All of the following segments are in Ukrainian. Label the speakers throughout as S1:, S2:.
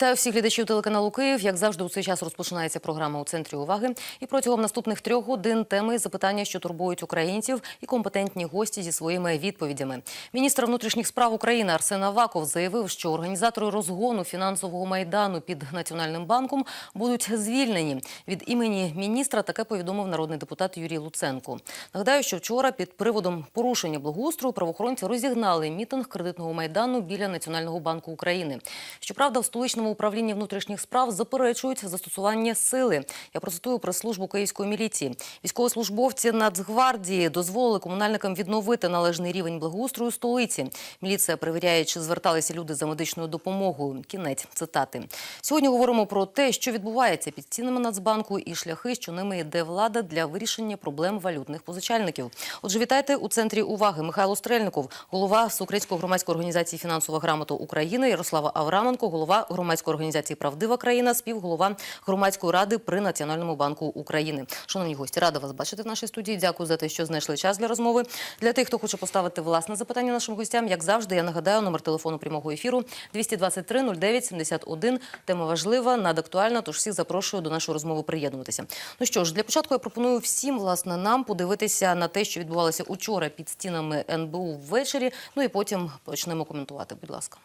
S1: Вітаю всіх глядачів телеканалу Київ. Як завжди, у цей час розпочинається програма у центрі уваги. І протягом наступних трьох годин теми запитання, що турбують українців, і компетентні гості зі своїми відповідями. Міністр внутрішніх справ України Арсен Аваков заявив, що організатори розгону фінансового майдану під Національним банком будуть звільнені. Від імені міністра таке повідомив народний депутат Юрій Луценко. Нагадаю, що вчора під приводом порушення благоустрою правоохоронці розігнали мітинг кредитного майдану біля Національного банку України. Щоправда, в столичному управлінні внутрішніх справ заперечують застосування сили. Я процитую прес-службу київської міліції. Військовослужбовці Нацгвардії дозволили комунальникам відновити належний рівень благоустрою столиці. Міліція перевіряє, чи зверталися люди за медичною допомогою. Кінець цитати. Сьогодні говоримо про те, що відбувається під стінами Нацбанку і шляхи, що ними йде влада для вирішення проблем валютних позичальників. Отже, вітайте у центрі уваги Михайло Стрельников, голова Всеукраїнської громадської організації Фінансова грамота України, Ярослава Авраменко, голова громадської організації Правдива країна, співголова громадської ради при Національному банку України. Шановні гості, рада вас бачити в нашій студії. Дякую за те, що знайшли час для розмови. Для тих, хто хоче поставити власне запитання нашим гостям, як завжди, я нагадаю номер телефону прямого ефіру 223 09 71. Тема важлива, надактуальна, тож всіх запрошую до нашої розмови приєднуватися. Ну що ж, для початку я пропоную всім власне нам подивитися на те, що відбувалося учора під стінами НБУ ввечері. Ну і потім почнемо коментувати. Будь ласка.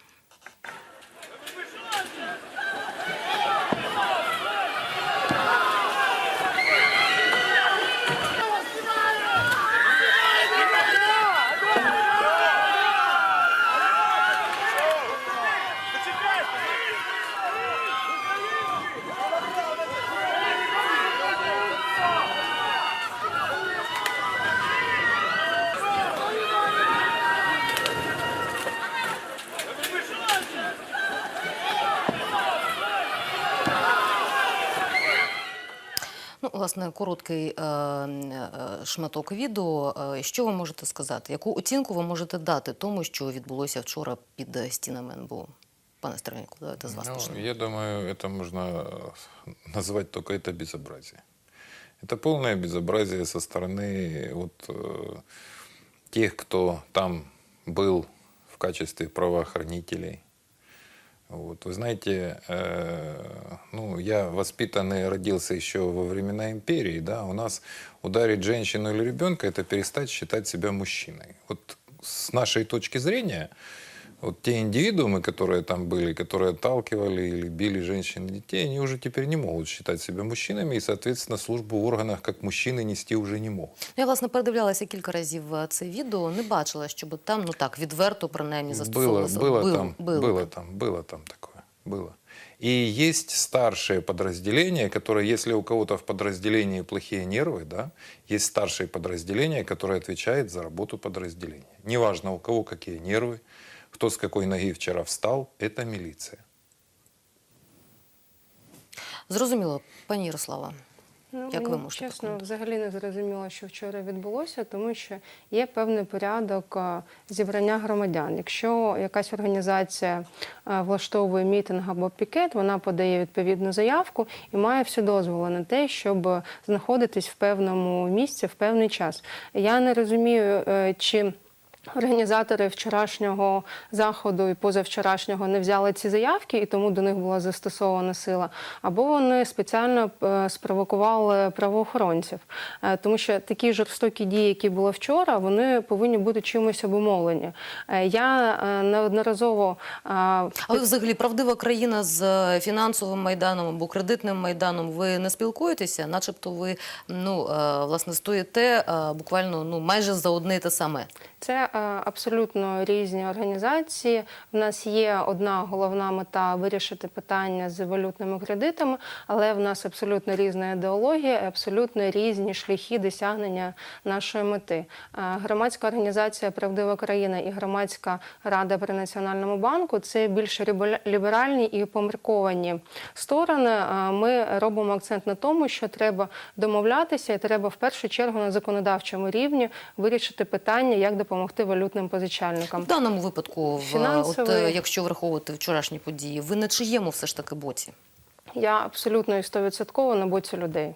S1: власне, короткий е, е, шматок відео. Е, Що ви можете сказати? Яку оцінку ви можете дати тому, що відбулося вчора під е, стінами НБУ? Пане Стерненко, давайте з вас
S2: Ну,
S1: почнемо.
S2: я думаю, это можно э, назвать только это безобразие. Это полное безобразие со стороны вот, э, тех, кто там был в качестве правоохранителей. Вот. Вы знаете, э, ну, я воспитанный, родился еще во времена империи, да, у нас ударить женщину или ребенка – это перестать считать себя мужчиной. Вот с нашей точки зрения, вот те индивидуумы, которые там были, которые отталкивали или били женщин и детей, они уже теперь не могут считать себя мужчинами, и, соответственно, службу в органах как мужчины нести уже не могут.
S1: Ну, Я, власне, передивлялася кілька разів е, це відео, не бачила, щоб там, ну так, відверто, принаймні,
S2: Было,
S1: застосовувалося.
S2: было,
S1: Було,
S2: там,
S1: було.
S2: было там, было там такое, было. И есть старшие подразделения, которые, если у кого-то в подразделении плохие нервы, да, есть старшие подразделения, которые отвечают за работу подразделения. Неважно, у кого какие нервы, кто с какой ноги вчера встал, это милиция.
S1: Зрозуміло, пані Ярослава.
S3: Ну,
S1: Як ви можете
S3: чесно,
S1: прокоментувати?
S3: взагалі не зрозуміло, що вчора відбулося, тому що є певний порядок е, зібрання громадян. Якщо якась організація е, влаштовує мітинг або пікет, вона подає відповідну заявку і має всі дозволи на те, щоб знаходитись в певному місці в певний час. Я не розумію, е, чи. Організатори вчорашнього заходу і позавчорашнього не взяли ці заявки, і тому до них була застосована сила. Або вони спеціально е, спровокували правоохоронців, Е, тому що такі жорстокі дії, які були вчора, вони повинні бути чимось обумовлені. Е, Я неодноразово е,
S1: А ви взагалі правдива країна з фінансовим майданом або кредитним майданом. Ви не спілкуєтеся, начебто ви ну власне стоїте буквально ну майже за одне і те саме.
S3: Це е, абсолютно різні організації. У нас є одна головна мета вирішити питання з валютними кредитами, але в нас абсолютно різна ідеологія, абсолютно різні шляхи досягнення нашої мети. Е, Громадська організація Правдива країна і громадська рада при національному банку це більш ліберальні і помірковані сторони. Е, Ми робимо акцент на тому, що треба домовлятися, і треба в першу чергу на законодавчому рівні вирішити питання, як допомогти валютним позичальникам.
S1: В даному випадку,
S3: Фінансовий.
S1: от, якщо враховувати вчорашні події, ви на чиєму все ж таки боці?
S3: Я абсолютно і стовідсотково на боці людей.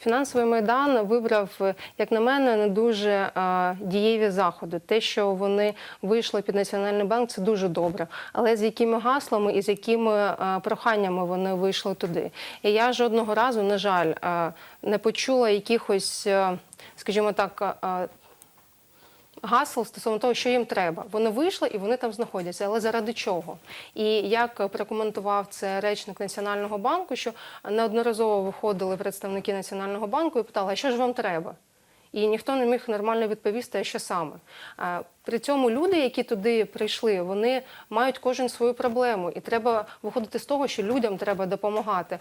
S3: Фінансовий майдан вибрав, як на мене, не дуже е, дієві заходи. Те, що вони вийшли під національний банк, це дуже добре. Але з якими гаслами і з якими е, проханнями вони вийшли туди? І я жодного разу, на жаль, е, не почула якихось, е, скажімо так. Гасел стосовно того, що їм треба. Вони вийшли і вони там знаходяться. Але заради чого? І як прокоментував це речник Національного банку, що неодноразово виходили представники Національного банку і питали, а що ж вам треба? І ніхто не міг нормально відповісти, що саме. При цьому люди, які туди прийшли, вони мають кожен свою проблему, і треба виходити з того, що людям треба допомагати.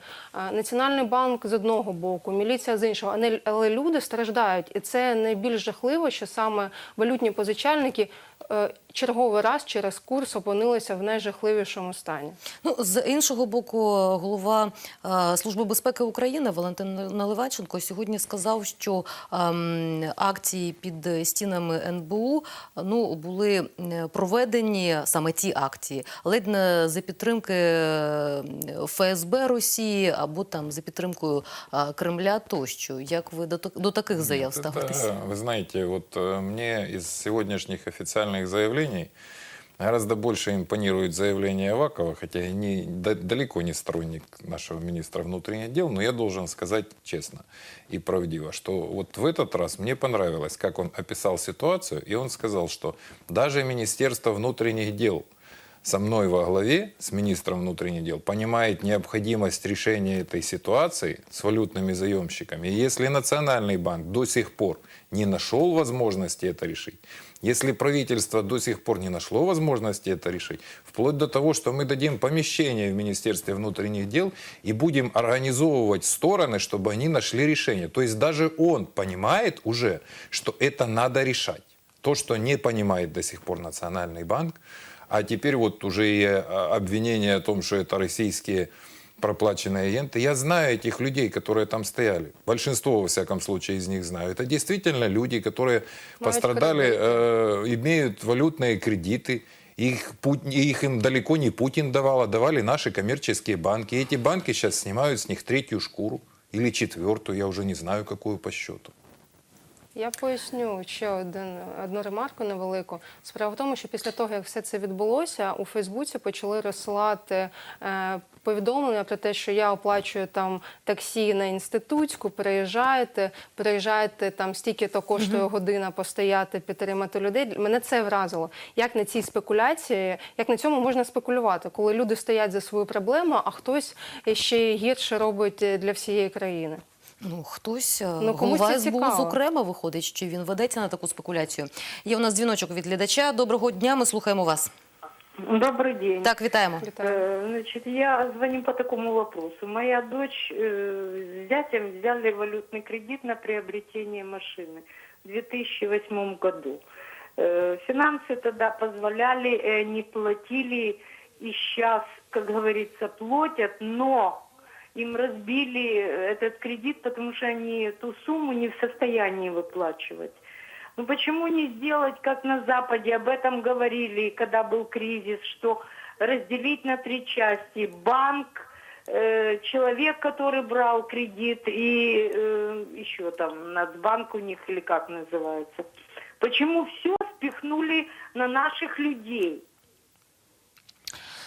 S3: Національний банк з одного боку, міліція з іншого, але люди страждають, і це найбільш жахливо, що саме валютні позичальники е, черговий раз через курс опинилися в найжахливішому стані.
S1: Ну, з іншого боку, голова е, Служби безпеки України Валентин Наливайченко сьогодні сказав, що ем, акції під стінами НБУ ну, були е, проведені саме ті акції, ледь не за підтримки е, ФСБ Росії або там за підтримкою е, Кремля тощо. Як ви до, так- до таких заяв
S2: Нет, это,
S1: ставитеся?
S2: вы знаете, вот э, мне из сегодняшних официальных заявлений гораздо больше импонирует заявление Авакова, хотя я не, да- далеко не сторонник нашего министра внутренних дел, но я должен сказать честно и правдиво, что вот в этот раз мне понравилось, как он описал ситуацию, и он сказал, что даже Министерство внутренних дел со мной во главе, с министром внутренних дел, понимает необходимость решения этой ситуации с валютными заемщиками. И если Национальный банк до сих пор не нашел возможности это решить, если правительство до сих пор не нашло возможности это решить, вплоть до того, что мы дадим помещение в Министерстве внутренних дел и будем организовывать стороны, чтобы они нашли решение. То есть даже он понимает уже, что это надо решать. То, что не понимает до сих пор Национальный банк, а теперь вот уже и а, обвинение о том, что это российские проплаченные агенты. Я знаю этих людей, которые там стояли. Большинство, во всяком случае, из них знаю. Это действительно люди, которые пострадали, э, имеют валютные кредиты. Их, Пут- их им далеко не Путин давал, а давали наши коммерческие банки. И эти банки сейчас снимают с них третью шкуру или четвертую, я уже не знаю, какую по счету.
S3: Я поясню ще один, одну ремарку невелику. Справа в тому, що після того, як все це відбулося, у Фейсбуці почали розсилати е, повідомлення про те, що я оплачую там таксі на інститутську, переїжджаєте, переїжджаєте там стільки-то коштує година постояти, підтримати людей. Мене це вразило. Як на цій спекуляції, як на цьому можна спекулювати, коли люди стоять за свою проблему, а хтось ще гірше робить для всієї країни.
S1: Ну, хтось, е,
S3: Ну, комусь
S1: голова
S3: це
S1: СБУ
S3: цікаво.
S1: зокрема виходить, що він ведеться на таку спекуляцію. Є у нас дзвіночок від глядача. Доброго дня, ми слухаємо вас.
S4: Добрый день.
S1: Так, вітаємо.
S3: Вітаю.
S4: Э, Значит, я звоню по такому вопросу. Моя дочь э, с зятем взяли валютный кредит на приобретение машины в 2008 году. Э, Финансы тогда позволяли, э, не платили, и сейчас, как говорится, платят, но им разбили этот кредит, потому что они ту сумму не в состоянии выплачивать. Ну почему не сделать, как на Западе, об этом говорили, когда был кризис, что разделить на три части. Банк, э, человек, который брал кредит, и э, еще там Нацбанк у них, или как называется. Почему все спихнули на наших людей?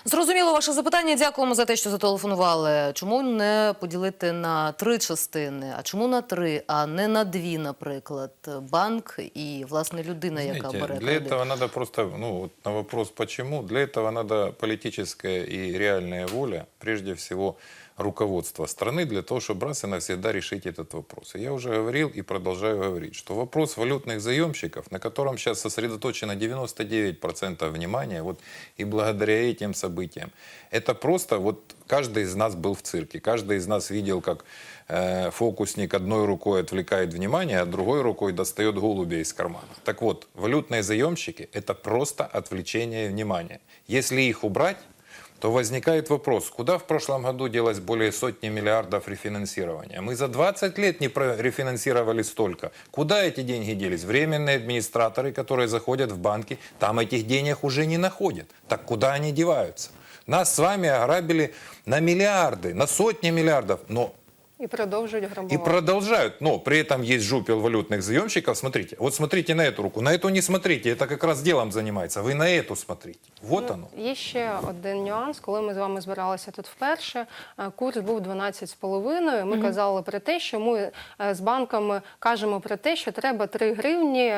S1: Зрозуміло ваше запитання. Дякуємо за те, що зателефонували. Чому не поділити на три частини? А чому на три, а не на дві, наприклад? Банк і власне людина, яка бере
S2: для
S1: кредит.
S2: этого надо просто, ну, на вопрос почему, для этого надо политическая и реальная воля, прежде всего руководство страны, для того, чтобы раз и навсегда решить этот вопрос. И я уже говорил и продолжаю говорить, что вопрос валютных заемщиков, на котором сейчас сосредоточено 99% внимания, вот и благодаря этим событиям, это просто вот каждый из нас был в цирке, каждый из нас видел, как э, фокусник одной рукой отвлекает внимание, а другой рукой достает голубя из кармана. Так вот, валютные заемщики – это просто отвлечение внимания. Если их убрать, то возникает вопрос, куда в прошлом году делось более сотни миллиардов рефинансирования? Мы за 20 лет не рефинансировали столько. Куда эти деньги делись? Временные администраторы, которые заходят в банки, там этих денег уже не находят. Так куда они деваются? Нас с вами ограбили на миллиарды, на сотни миллиардов, но
S3: І продовжують
S2: И
S3: грабувати.
S2: продолжают. Но при этом есть жупел валютных заемщиков. Смотрите, вот смотрите на эту руку, на эту не смотрите, это как раз делом занимается. Вы на эту смотрите. Вот оно.
S3: Є ще один нюанс. Коли ми з вами збиралися тут вперше, е, курс був 12,5. Ми казали про те, що ми е, з банками кажемо про те, що треба 3 гривні.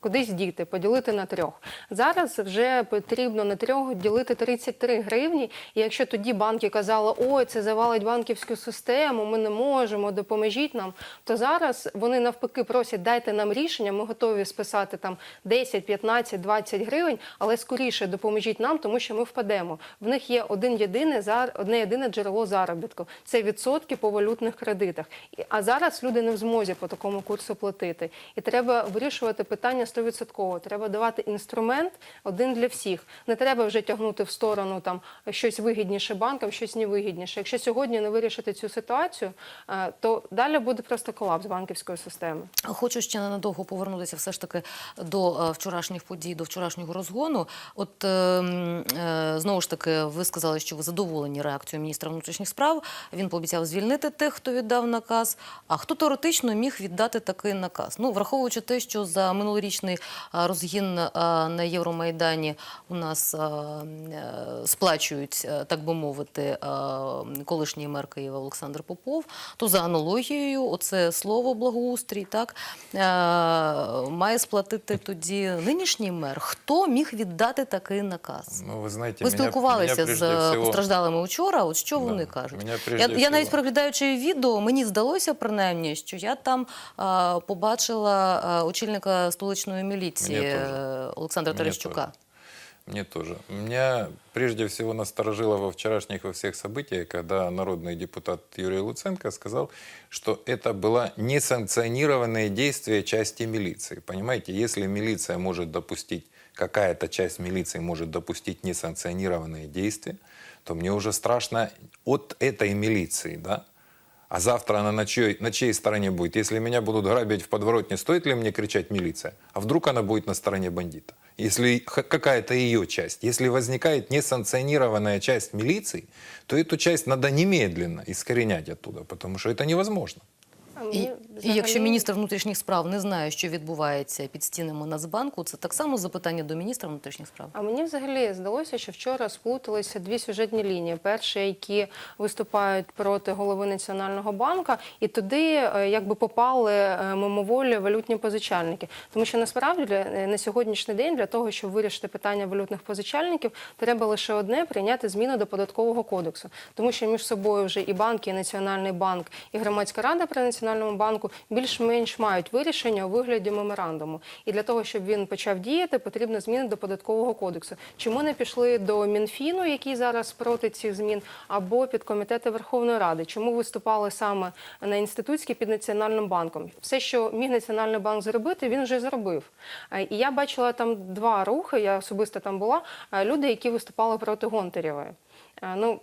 S3: Кудись діти, поділити на трьох. Зараз вже потрібно на трьох ділити 33 гривні. І якщо тоді банки казали, ой, це завалить банківську систему, ми не можемо, допоможіть нам. То зараз вони навпаки просять, дайте нам рішення, ми готові списати там 10, 15, 20 гривень, але скоріше допоможіть нам, тому що ми впадемо. В них є один єдине одне єдине джерело заробітку. Це відсотки по валютних кредитах. А зараз люди не в змозі по такому курсу платити. І треба вирішувати питання 100%. Треба давати інструмент один для всіх. Не треба вже тягнути в сторону там щось вигідніше банкам, щось невигідніше. Якщо сьогодні не вирішити цю ситуацію, е, то далі буде просто колапс банківської системи.
S1: Хочу ще ненадовго повернутися все ж таки до е, вчорашніх подій, до вчорашнього розгону. От е, м, е, знову ж таки, ви сказали, що ви задоволені реакцією міністра внутрішніх справ. Він пообіцяв звільнити тих, хто віддав наказ. А хто теоретично міг віддати такий наказ? Ну, враховуючи те, що за минулорічний е, розгін е, на Євромайдані у нас е, сплачують, так би мовити, колишній мер Києва Олександр Попов, то за аналогією, оце слово благоустрій, так має сплатити тоді нинішній мер. Хто міг віддати такий наказ?
S2: Ну,
S1: Ви спілкувалися з постраждалими учора. От що
S2: Да,
S1: вони кажуть?
S2: мене
S1: Я, я навіть проглядаючи відео, мені здалося принаймні, що я там а, побачила а, очільника столичної міліції
S2: Мені теж.
S1: е, Олександра
S2: Мне
S1: Терещука.
S2: тоже. Мне тоже. Меня прежде всего насторожило во вчерашних во всех событиях, когда народный депутат Юрий Луценко сказал, что это было несанкционированное действие части милиции. Понимаете, если милиция может допустить, какая-то часть милиции может допустить несанкционированные действия, то мне уже страшно от этой милиции, да? а завтра она на чьей, на чьей стороне будет? Если меня будут грабить в подворотне, стоит ли мне кричать милиция? А вдруг она будет на стороне бандита? Если какая-то ее часть, если возникает несанкционированная часть милиции, то эту часть надо немедленно искоренять оттуда, потому что это невозможно.
S1: І, і якщо міністр внутрішніх справ не знає, що відбувається під стінами Нацбанку, це так само запитання до міністра внутрішніх справ.
S3: А мені взагалі здалося, що вчора сплуталися дві сюжетні лінії. Перші, які виступають проти голови Національного банку, і туди е, якби попали е, мимоволі валютні позичальники. Тому що насправді е, на сьогоднішній день для того, щоб вирішити питання валютних позичальників, треба лише одне прийняти зміни до податкового кодексу, тому що між собою вже і банки, і Національний банк, і громадська рада при національному банку більш-менш мають вирішення у вигляді меморандуму. І для того, щоб він почав діяти, потрібно зміни до податкового кодексу. Чому не пішли до Мінфіну, який зараз проти цих змін, або під комітети Верховної Ради? Чому виступали саме на інститутській під національним банком? Все, що міг національний банк зробити, він вже зробив. Е, І я бачила там два рухи. Я особисто там була. е, Люди, які виступали проти Гонтарєвої. Е, Ну,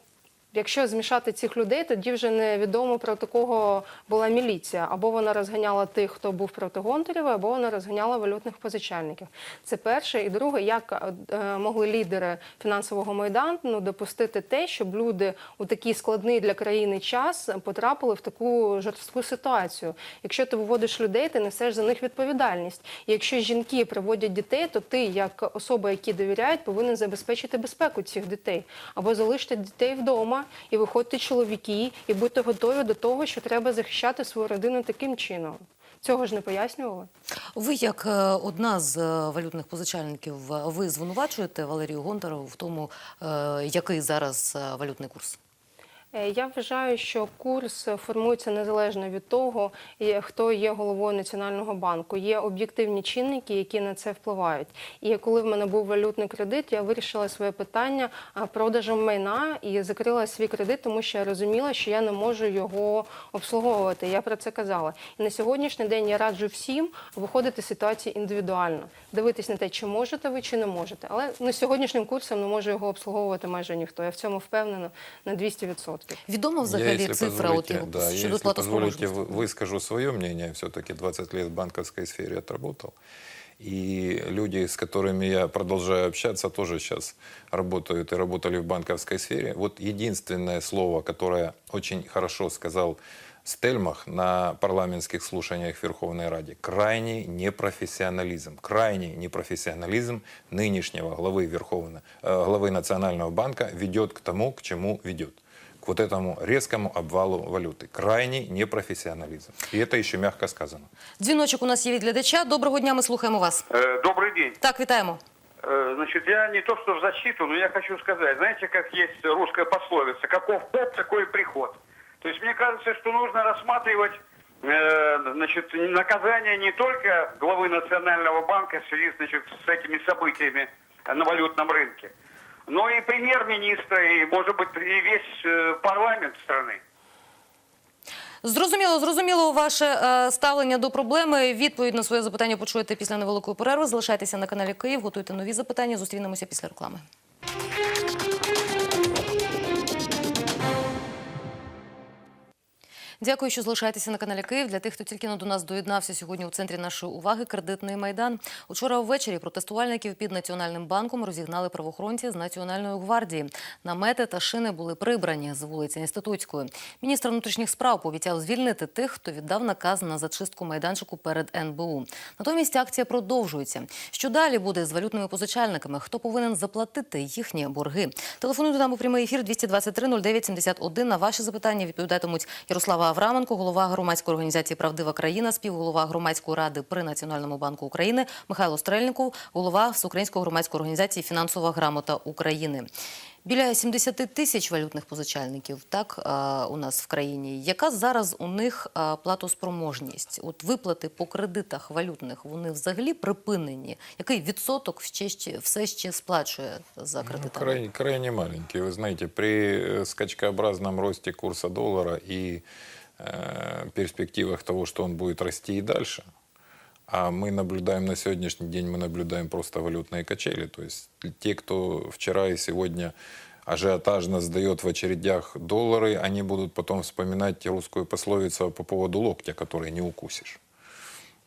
S3: Якщо змішати цих людей, тоді вже невідомо проти кого була міліція. Або вона розганяла тих, хто був проти Гонтарєва, або вона розганяла валютних позичальників. Це перше. І друге, як е, могли лідери фінансового майдану допустити те, щоб люди у такий складний для країни час потрапили в таку жорстку ситуацію. Якщо ти виводиш людей, ти несеш за них відповідальність. І якщо жінки приводять дітей, то ти, як особа, які довіряють, повинен забезпечити безпеку цих дітей або залишити дітей вдома і виходьте чоловіки, і будьте готові до того, що треба захищати свою родину таким чином. Цього ж не пояснювали.
S1: Ви, як е, одна з е, валютних позичальників, ви звинувачуєте Валерію Гонтарову в тому, е, який зараз валютний курс?
S3: Е, Я вважаю, що курс формується незалежно від того, хто є головою Національного банку. Є об'єктивні чинники, які на це впливають. І коли в мене був валютний кредит, я вирішила своє питання продажем майна і закрила свій кредит, тому що я розуміла, що я не можу його обслуговувати. Я про це казала. І на сьогоднішній день я раджу всім виходити з ситуації індивідуально, дивитись на те, чи можете ви, чи не можете. Але на сьогоднішнім курсом не може його обслуговувати майже ніхто. Я в цьому впевнена на 200%.
S1: Відома
S2: Я,
S1: взагалі
S2: если
S1: цифра от
S2: позволите,
S1: його
S2: да, я,
S1: щодо
S2: если позволите,
S1: платоспроможності?
S2: вы- выскажу свое мнение. Все-таки 20 лет в банковской сфере отработал. И люди, с которыми я продолжаю общаться, тоже сейчас работают и работали в банковской сфере. Вот единственное слово, которое очень хорошо сказал Стельмах на парламентских слушаниях в Верховной Раде. Крайний непрофессионализм. Крайний непрофессионализм нынешнего главы, Верховного, э, главы Национального банка ведет к тому, к чему ведет. К вот этому резкому обвалу валюты. Крайний непрофессионализм. И это еще мягко сказано.
S1: Дзвіночок у нас є від глядача. Доброго дня, ми слухаємо вас.
S5: Э, Добрый день.
S1: Так, вітаємо.
S5: Э, Значит, я не то что в защиту, но я хочу сказать, знаете, как есть русская пословица, каков поп, такой и приход. То есть мне кажется, что нужно рассматривать э, значит, наказание не только главы Национального банка в связи значит, с этими событиями на валютном рынке, но и премьер-министра, и, может быть, и весь э, парламент страны.
S1: Зрозуміло, зрозуміло ваше е, ставлення до проблеми. Відповідь на своє запитання почуєте після невеликої перерви. Залишайтеся на каналі Київ, готуйте нові запитання. Зустрінемося після реклами. Дякую, що залишаєтеся на каналі Київ. Для тих, хто тільки до нас доєднався сьогодні у центрі нашої уваги, кредитний майдан. Учора ввечері протестувальників під Національним банком розігнали правоохоронці з Національної гвардії. Намети та шини були прибрані з вулиці Інститутської. Міністр внутрішніх справ пообіцяв звільнити тих, хто віддав наказ на зачистку майданчику перед НБУ. Натомість акція продовжується. Що далі буде з валютними позичальниками? Хто повинен заплатити їхні борги? Телефонуйте нам у прямий ефір 223 09 71. На ваші запитання відповідатимуть Ярослава Авраменко, голова громадської організації Правдива країна, співголова громадської ради при Національному банку України, Михайло Стрельников, голова Всеукраїнської громадської організації Фінансова грамота України. Біля 70 тисяч валютних позичальників так а, у нас в країні. Яка зараз у них а, платоспроможність? От виплати по кредитах валютних вони взагалі припинені? Який відсоток ще, ще все ще сплачує за
S2: Ну,
S1: кредитами?
S2: крайне, крайне маленький. Вы знаете, при э, скачкообразном росте курса доллара и э, перспективах того, что он будет расти и дальше, а мы наблюдаем на сегодняшний день, мы наблюдаем просто валютные качели. То есть те, кто вчера и сегодня ажиотажно сдает в очередях доллары, они будут потом вспоминать русскую пословицу по поводу локтя, который не укусишь.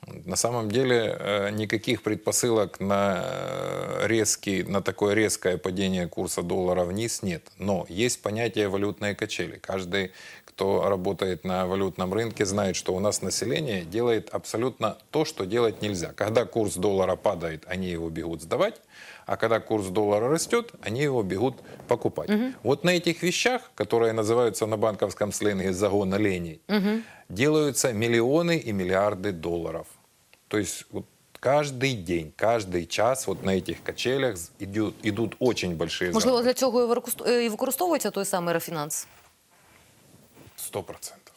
S2: На самом деле э, никаких предпосылок на, э, резкий, на такое резкое падение курса доллара вниз нет. Но есть понятие валютной качели. Каждый, кто работает на валютном рынке, знает, что у нас население делает абсолютно то, что делать нельзя. Когда курс доллара падает, они его бегут сдавать, а когда курс доллара растет, они его бегут покупать. Вот на этих вещах, которые называются на банковском сленге «загон оленей», делаются миллионы и миллиарды долларов. То есть вот каждый день, каждый час вот на этих качелях идут, идут очень большие
S1: Можливо,
S2: заработки.
S1: для цього і використ- е, і використовується той самий рефінанс?
S2: Сто процентов.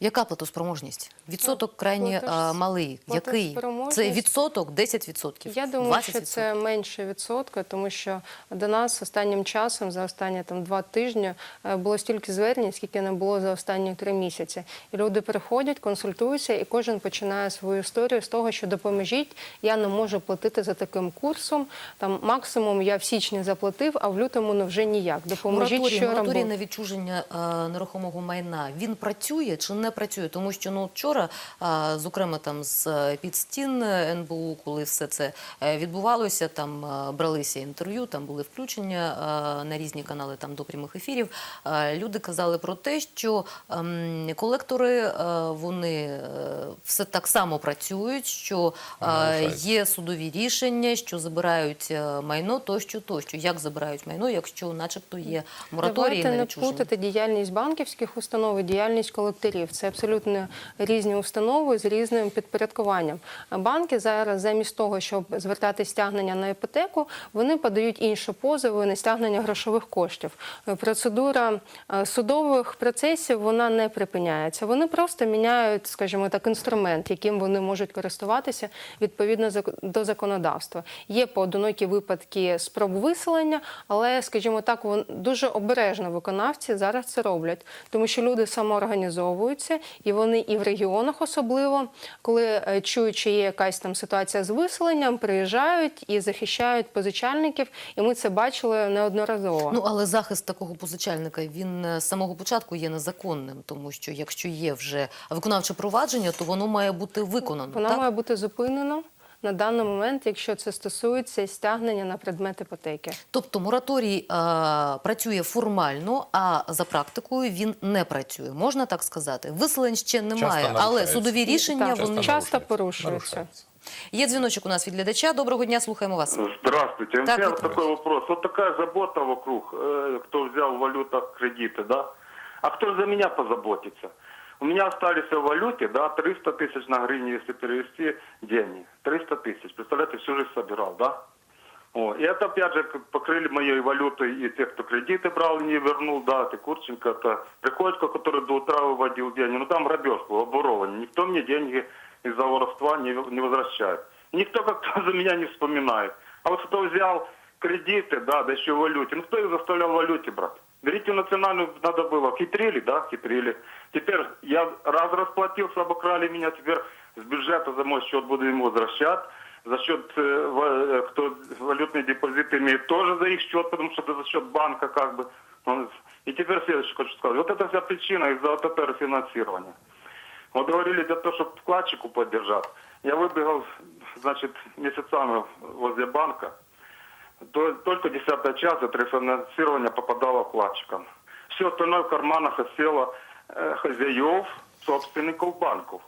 S1: Яка платоспроможність? Відсоток крайні
S3: платеж-
S1: а, малий. Який? Це відсоток 10%?
S3: Я думаю,
S1: 20%?
S3: що це менше відсотка, тому що до нас останнім часом, за останні там два тижні, е, було стільки звернень, скільки не було за останні три місяці. І люди приходять, консультуються, і кожен починає свою історію з того, що допоможіть, я не можу платити за таким курсом. Там максимум я в січні заплатив, а в лютому ну, вже ніяк. Допоможіть,
S1: Мораторій,
S3: що
S1: мораторій на відчуження е, нерухомого майна він працює чи не працює? Тому що ну вчора, е, зокрема, там з е, під стін е, НБУ, коли все це е, відбувалося, там бралися інтерв'ю, там були включення на різні канали там до прямих ефірів. Люди казали про те, що ем, колектори вони все так само працюють, що є судові рішення, що забирають майно тощо, тощо. Як забирають майно, якщо, начебто, є мораторії
S3: Давайте
S1: на
S3: не
S1: відчуження?
S3: плутати діяльність банківських установ і діяльність колекторів. Це абсолютно різні установи з різним підпорядкуванням. Банки зараз, замість того, щоб звертати стягнення на іпотеку, вони подають інші позови на стягнення грошових коштів. Процедура е, судових процесів вона не припиняється. Вони просто міняють, скажімо так, інструмент, яким вони можуть користуватися відповідно до законодавства. Є поодинокі випадки спроб виселення, але, скажімо так, дуже обережно виконавці зараз це роблять, тому що люди самоорганізовуються і вони і в регіонах. Регіонах, особливо коли е, чують, що є якась там ситуація з виселенням, приїжджають і захищають позичальників. І ми це бачили неодноразово.
S1: Ну але захист такого позичальника він е, з самого початку є незаконним, тому що якщо є вже виконавче провадження, то воно має бути виконано.
S3: Воно
S1: так?
S3: має бути зупинено на даний момент, якщо це стосується стягнення на предмет іпотеки.
S1: Тобто мораторій е, працює формально, а за практикою він не працює. Можна так сказати? Виселень ще немає, але судові рішення
S3: Так,
S1: вони
S3: часто порушуються.
S1: є. Дзвіночок у нас від глядача. Доброго дня, слухаємо вас.
S6: Здравствуйте. У
S1: Так,
S6: меня
S1: вот.
S6: такой вопрос. Вот такая забота вокруг, э, кто взял в валютах кредиты, да? А кто за меня позаботится? У меня остались в валюте, да, 300 тысяч на гривне, если перевести деньги. 300 тысяч. Представляете, всю жизнь собирал, да? О, и это, опять же, к- покрыли моей валютой и тех, кто кредиты брал и не вернул, да, ты Курченко, это Приходько, который до утра выводил деньги. Ну, там грабеж был, обворование. Никто мне деньги из-за воровства не, не возвращает. Никто как-то за меня не вспоминает. А вот кто взял кредиты, да, да еще в валюте, ну, кто их заставлял в валюте брать? Берите национальную, надо было. Хитрили, да, хитрили. Теперь я раз расплатился, обокрали меня, теперь с бюджета за мой счет буду им возвращать. За счет, э, ва- э, кто валютные депозиты имеет, тоже за их счет, потому что это за счет банка как бы. Ну, И теперь следующее хочу сказать. Вот это вся причина из-за вот этого финансирования. Вот говорили для того, чтобы вкладчику поддержать. Я выбегал, значит, месяцами возле банка. То- Только 10 час это рефинансирование попадало вкладчикам. Все остальное в карманах осело э, хозяев, собственников банков.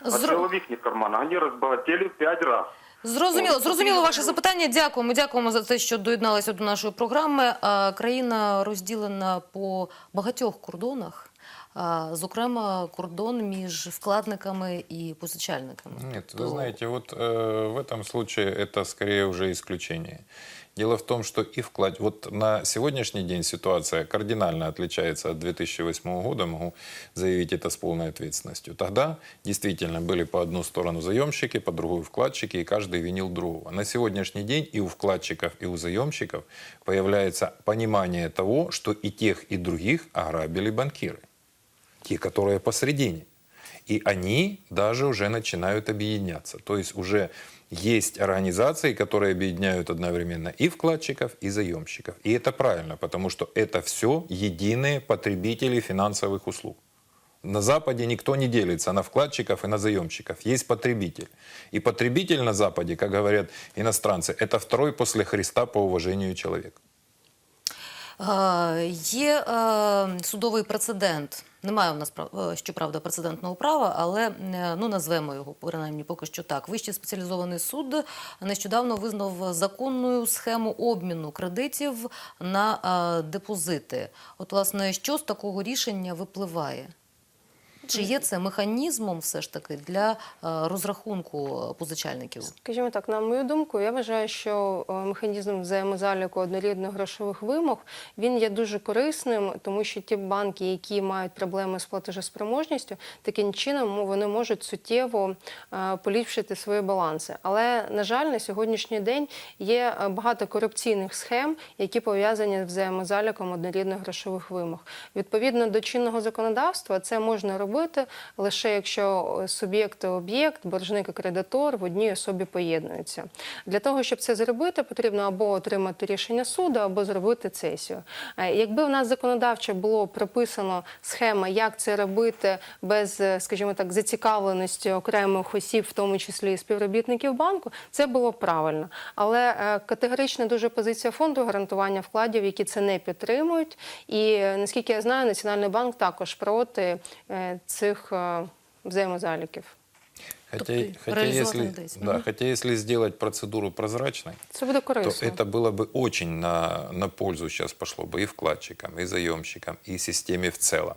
S6: А
S1: Зро-
S6: дело в их карманах. Они разбогатели в пять раз.
S1: Зрозуміло,
S6: Ось,
S1: зрозуміло
S6: такі-
S1: ваше запитання. Дякуємо. Дякуємо за те, що доєдналися до нашої програми. А, Країна розділена по багатьох кордонах, а, зокрема, кордон між вкладниками і позичальниками.
S2: Нет,
S1: То-
S2: вы знаете, вот э, в этом случае это скорее уже исключение. Дело в том, что и вклад... Вот на сегодняшний день ситуация кардинально отличается от 2008 года, могу заявить это с полной ответственностью. Тогда действительно были по одну сторону заемщики, по другую вкладчики, и каждый винил другого. На сегодняшний день и у вкладчиков, и у заемщиков появляется понимание того, что и тех, и других ограбили банкиры. Те, которые посредине. И они даже уже начинают объединяться. То есть уже есть организации, которые объединяют одновременно и вкладчиков, и заемщиков. И это правильно, потому что это все единые потребители финансовых услуг. На Западе никто не делится на вкладчиков и на заемщиков. Есть потребитель. И потребитель на Западе, как говорят иностранцы, это второй после Христа по уважению человека.
S1: Е, Є е, судовий прецедент. Немає у нас е, щоправда прецедентного права, але ну назвемо його принаймні поки що так. Вищий спеціалізований суд нещодавно визнав законною схему обміну кредитів на депозити. От, власне, що з такого рішення випливає? Чи є це механізмом все ж таки для е, розрахунку е, позичальників?
S3: Скажімо так, на мою думку, я вважаю, що е, механізм взаємозаліку однорідних грошових вимог він є дуже корисним, тому що ті банки, які мають проблеми з платежеспроможністю, таким чином вони можуть суттєво поліпшити свої баланси. Але на жаль, на сьогоднішній день є багато корупційних схем, які пов'язані з взаємозаліком однорідних грошових вимог. Відповідно до чинного законодавства, це можна робити лише якщо е, суб'єкт і об'єкт, боржник і кредитор в одній особі поєднуються. Для того, щоб це зробити, потрібно або отримати рішення суду, або зробити цесію. Е, Якби в нас законодавчо було прописано схема, як це робити без, е, скажімо так, зацікавленості окремих осіб, в тому числі і співробітників банку, це було правильно. Але категорична дуже позиція фонду гарантування вкладів, які це не підтримують. І наскільки я знаю, Національний банк також проти цих е, взаємозаліків.
S2: Хотя,
S1: Тобто
S2: хотя,
S1: реалізувати
S2: если,
S1: не вдається.
S2: да,
S1: Мгм.
S2: хотя если сделать процедуру прозрачной,
S3: Це буде
S2: то
S3: корисно.
S2: это было бы очень на, на пользу сейчас пошло бы и вкладчикам, и заемщикам, и системе в целом.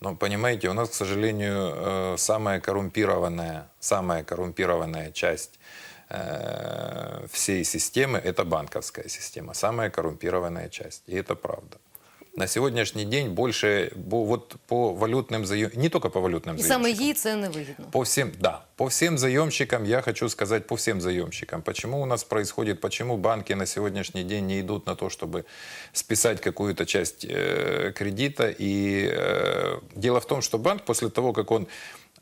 S2: Но понимаете, у нас, к сожалению, э, самая коррумпированная, самая коррумпированная часть э, всей системы – это банковская система, самая коррумпированная часть. И это правда. На сегодняшний день больше бо- вот по валютным заем... не только по валютным
S1: І саме
S2: заемщикам.
S1: їй це невигідно.
S2: По всем, да, по всем заемщикам, я хочу сказать, по всем заемщикам. Почему у нас происходит, почему банки на сегодняшний день не идут на то, чтобы списать какую-то часть э, кредита. И э, дело в том, что банк после того, как он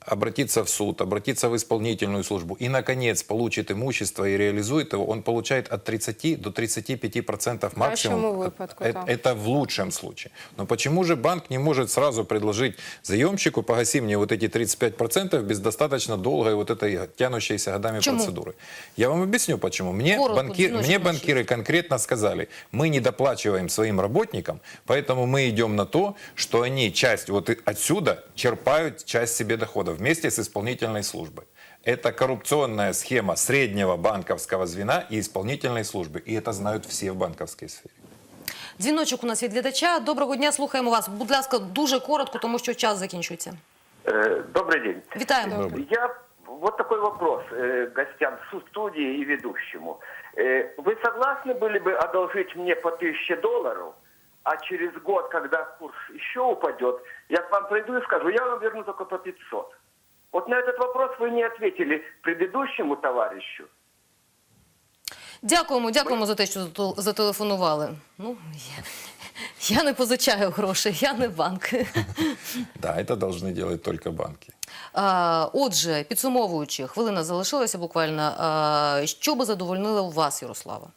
S2: обратиться в суд, обратиться в исполнительную службу и, наконец, получит имущество и реализует его, он получает от 30 до 35% максимум.
S3: кращему выпадку,
S2: Э-
S3: да.
S2: Это в лучшем случае. Но почему же банк не может сразу предложить заемщику, погаси мне вот эти 35% без достаточно долгой вот этой тянущейся годами
S1: Почему?
S2: процедуры? Я вам объясню, почему. Мне,
S1: Коротко,
S2: банкир, мне банкиры конкретно сказали, мы не доплачиваем своим работникам, поэтому мы идем на то, что они часть вот отсюда черпают часть себе дохода вместе с исполнительной службой. Это коррупционная схема среднего банковского звена и исполнительной службы. И это знают все в банковской сфере.
S1: Дзвіночок у нас від глядача. Доброго дня, слухаємо вас. Будь ласка, дуже коротко, тому що час закінчується.
S7: Э, Добрый день.
S1: Вітаємо.
S7: Я вот такой вопрос э, гостям с студии и ведущему. Э, вы согласны были бы одолжить мне по 1000 долларов, а через год, когда курс еще упадет, я к вам приду и скажу, я вам верну только по 500. Вот на этот вопрос вы не ответили предыдущему товарищу.
S1: Дякуємо, дякуємо за те, що зате- зателефонували. Ну, я, я не позичаю грошей, я не банк.
S2: Да, это должны делать только банки.
S1: А, Отже, підсумовуючи, хвилина залишилася буквально. А, Що би задовольнило вас, Ярослава?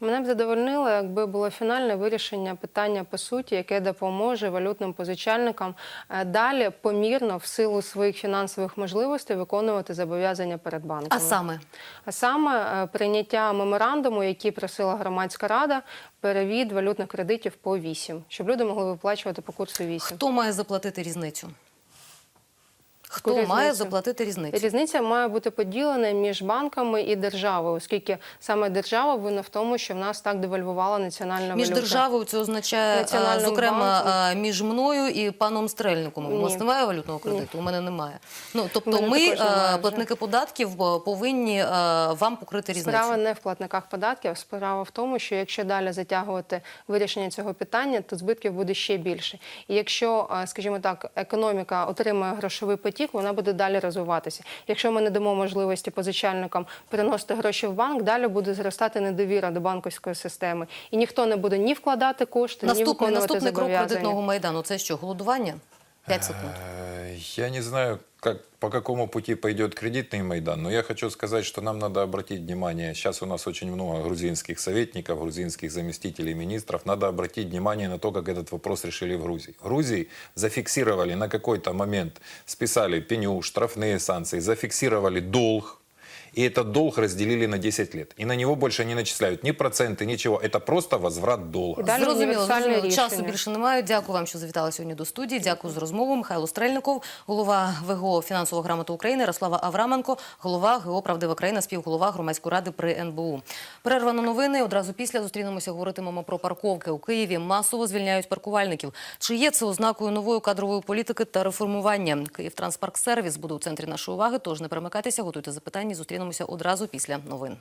S3: Мене б задовольнило, якби було фінальне вирішення питання по суті, яке допоможе валютним позичальникам е, далі помірно в силу своїх фінансових можливостей виконувати зобов'язання перед банками.
S1: А саме,
S3: А саме е, прийняття меморандуму, який просила громадська рада, перевід валютних кредитів по 8, щоб люди могли виплачувати по курсу 8.
S1: хто має заплатити різницю? Хто
S3: Яку
S1: має заплатити різницю?
S3: Різниця має бути поділена між банками і державою, оскільки саме держава винна в тому, що в нас так девальвувала національна
S1: Між
S3: валюта.
S1: державою це означає,
S3: Національним
S1: зокрема,
S3: банком.
S1: між мною і паном Стрельником. У вас немає валютного кредиту? У мене немає. Ну, тобто ми, а,
S3: вже.
S1: платники податків, повинні вам покрити різницю.
S3: Справа не в платниках податків, справа в тому, що якщо далі затягувати вирішення цього питання, то збитків буде ще більше. І якщо, е, скажімо так, економіка отримає грошовий потік, вона буде далі розвиватися. Якщо ми не дамо можливості позичальникам переносити гроші в банк, далі буде зростати недовіра до банківської системи, і ніхто не буде ні вкладати кошти, ні
S1: Наступний,
S3: виконувати
S1: наступний крок кредитного майдану це що? Голодування? 5 секунд.
S2: Э, Я не знаю, как, по какому пути пойдет кредитный Майдан, но я хочу сказать, что нам надо обратить внимание, сейчас у нас очень много грузинских советников, грузинских заместителей министров, надо обратить внимание на то, как этот вопрос решили в Грузии. В Грузии зафиксировали на какой-то момент, списали пеню, штрафные санкции, зафиксировали долг, и этот долг разделили на 10 лет. И на него больше не начисляют ни проценты, ничего. Это просто возврат долга.
S3: І далі
S1: Зрозуміло,
S3: універсальне
S1: зрозуміло. Часу
S3: рішення.
S1: більше немає. Дякую вам, що завітали сьогодні до студії. Дякую за розмову. Михайло Стрельников, голова ВГО фінансового грамоти України, Ярослава Авраменко, голова ГО Правдива країна, співголова громадської ради при НБУ. Перерва на новини. Одразу після зустрінемося. Говоритимемо про парковки у Києві. Масово звільняють паркувальників. Чи є це ознакою нової кадрової політики та реформування? Київ Транспарксервіс буде у центрі нашої уваги. Тож не перемикайтеся, готуйте запитання. Зустрінемося одразу після новин.